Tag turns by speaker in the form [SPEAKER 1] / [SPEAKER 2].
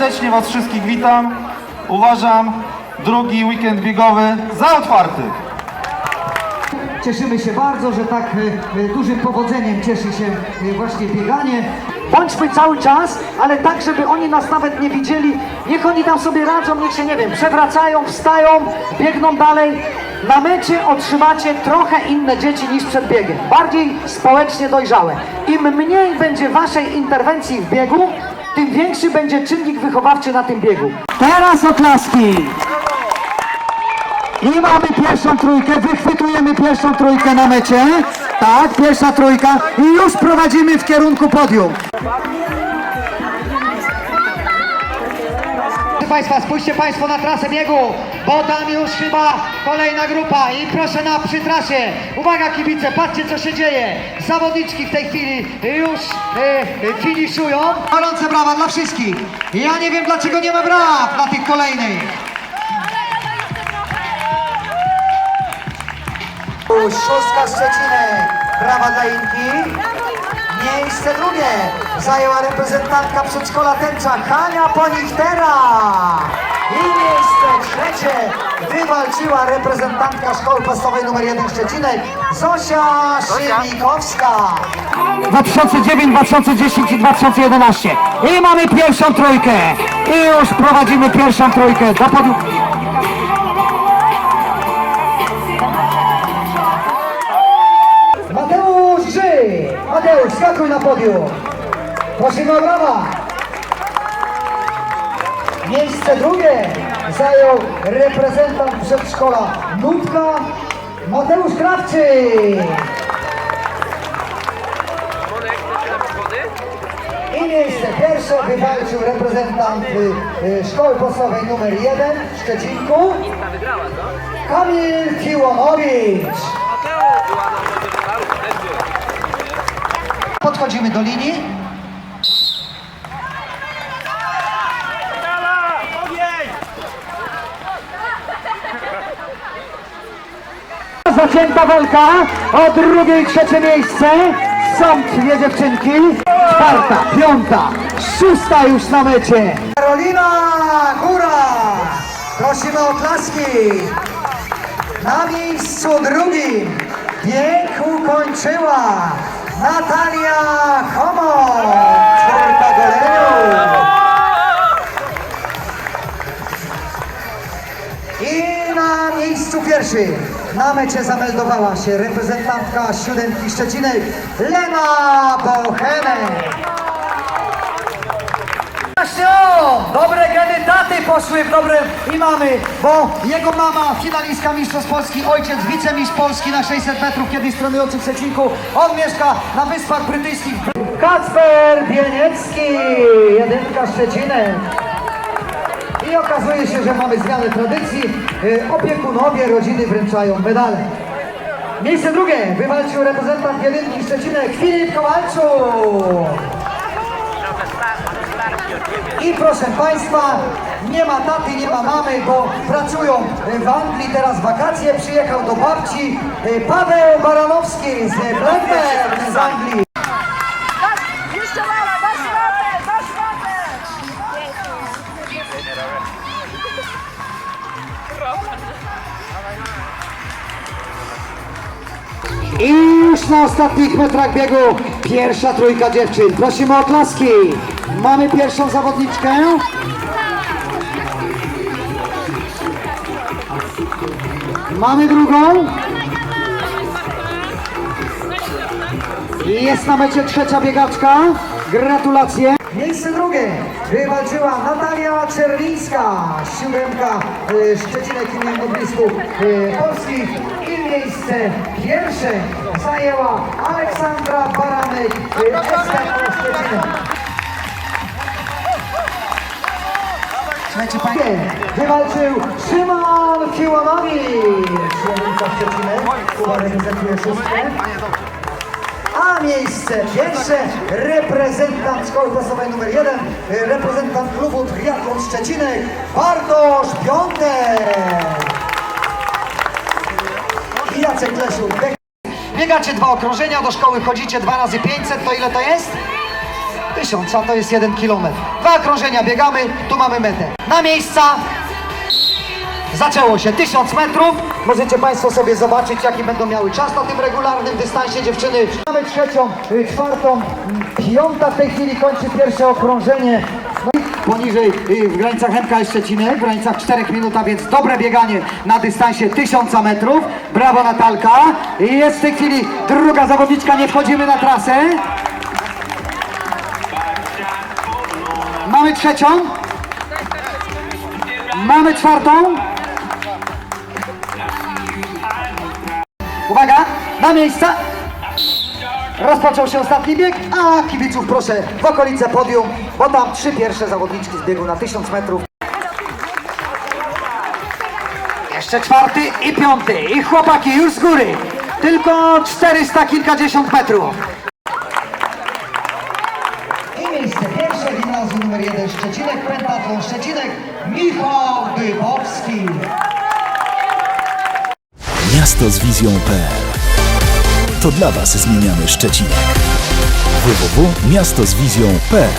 [SPEAKER 1] Serdecznie Was wszystkich witam. Uważam drugi weekend biegowy za otwarty.
[SPEAKER 2] Cieszymy się bardzo, że tak e, e, dużym powodzeniem cieszy się e, właśnie bieganie. Bądźmy cały czas, ale tak, żeby oni nas nawet nie widzieli. Niech oni tam sobie radzą, niech się, nie wiem, przewracają, wstają, biegną dalej. Na mecie otrzymacie trochę inne dzieci niż przed biegiem. Bardziej społecznie dojrzałe. Im mniej będzie waszej interwencji w biegu, tym większy będzie czynnik wychowawczy na tym biegu. Teraz oklaski! I mamy pierwszą trójkę, wychwytujemy pierwszą trójkę na mecie. Tak, pierwsza trójka i już prowadzimy w kierunku podium. Państwa, spójrzcie Państwo na trasę biegu, bo tam już chyba kolejna grupa i proszę na przytrasie. Uwaga kibice, patrzcie co się dzieje. Zawodniczki w tej chwili już e, e, finiszują. Gorące brawa dla wszystkich. Ja nie wiem dlaczego nie ma braw dla tych kolejnych. Szóstka Szczecinek, brawa dla Inki. Miejsce drugie zajęła reprezentantka przedszkola Tęcza, Hania Ponichtera. I miejsce trzecie wywalczyła reprezentantka szkoły podstawowej nr 1 Szczecinek, Zosia Szymikowska. 2009, 2010 i 2011. I mamy pierwszą trójkę. I już prowadzimy pierwszą trójkę do. Mateusz, skakuj na podium! Prosimy o brawa! Miejsce drugie zajął reprezentant przedszkola Nutka Mateusz Krawczyk! I miejsce pierwsze wywalczył reprezentant y, y, szkoły podstawowej numer 1 w Szczecinku Kamil Kiłonowicz. Podchodzimy do linii. Zacięta walka o drugie i trzecie miejsce. Są dwie dziewczynki. Czwarta, piąta, szósta już na mecie. Karolina Góra. Prosimy o klaski. Na miejscu drugim bieg ukończyła Natalia Homo, czwórka goleniu. I na miejscu pierwszym na mecie zameldowała się reprezentantka siódemki Szczecinek Lena Bochenek. Właśnie o! Dobre geny taty poszły w dobrym i mamy, bo jego mama finalistka Mistrzostw Polski, ojciec wicemistrz Polski na 600 metrów, kiedyś trenujący w Szczecinku. On mieszka na Wyspach Brytyjskich. Kacper Bieniecki, jedynka Szczecinek. I okazuje się, że mamy zmianę tradycji. Y, Opiekunowie rodziny wręczają medale. Miejsce drugie wywalczył reprezentant jedynki Szczecinek Filip Kowalczuk. I proszę Państwa, nie ma taty, nie ma mamy, bo pracują w Anglii, teraz wakacje, przyjechał do babci y, Paweł Baranowski z Blackburn z Anglii. I już na ostatnich metrach biegu pierwsza trójka dziewczyn. Prosimy o klaski. Mamy pierwszą zawodniczkę. Mamy drugą. Jest na mecie trzecia biegaczka. Gratulacje. Miejsce drugie wywalczyła Natalia Czerwińska, siódemka y, Szczecinek imienia Noblistów y, Polskich. I miejsce pierwsze zajęła Aleksandra Baranek, y, Słuchajcie Panie, wywalczył Szymon Kiłonowicz, siódemka Szczecinek, Kuba reprezentuje szóstkę. A miejsce pierwsze reprezentant szkoły nr 1, y, reprezentant klubu Triathlon Szczecinek, Bartosz Piątek. I Jacek Leszuk. Biegacie dwa okrążenia, do szkoły chodzicie dwa razy 500, to ile to jest? Tysiąca to jest jeden kilometr. Dwa okrążenia biegamy, tu mamy metę. Na miejsca. Zaczęło się 1000 metrów. Możecie Państwo sobie zobaczyć, jaki będą miały czas na tym regularnym dystansie dziewczyny. Mamy trzecią, y, czwartą, y, piąta w tej chwili kończy pierwsze okrążenie. No i poniżej y, w granicach MK Szczeciny, w granicach 4 minut, a więc dobre bieganie na dystansie 1000 metrów. Brawo Natalka. I jest w tej chwili druga zawodniczka, nie wchodzimy na trasę. Mamy trzecią. Mamy czwartą. Uwaga, na miejsca. Rozpoczął się ostatni bieg, a kibiców proszę w okolice podium, bo tam trzy pierwsze zawodniczki z biegu na 1000 metrów. Jeszcze czwarty i piąty. I chłopaki już z góry. Tylko 400 kilkadziesiąt metrów. Numer jeden Szczecinek, Pentatlon Szczecinek, Michał Dybowski.
[SPEAKER 3] Miasto z wizją.pl To dla Was zmieniamy Szczecinek. www.miastozwizją.pl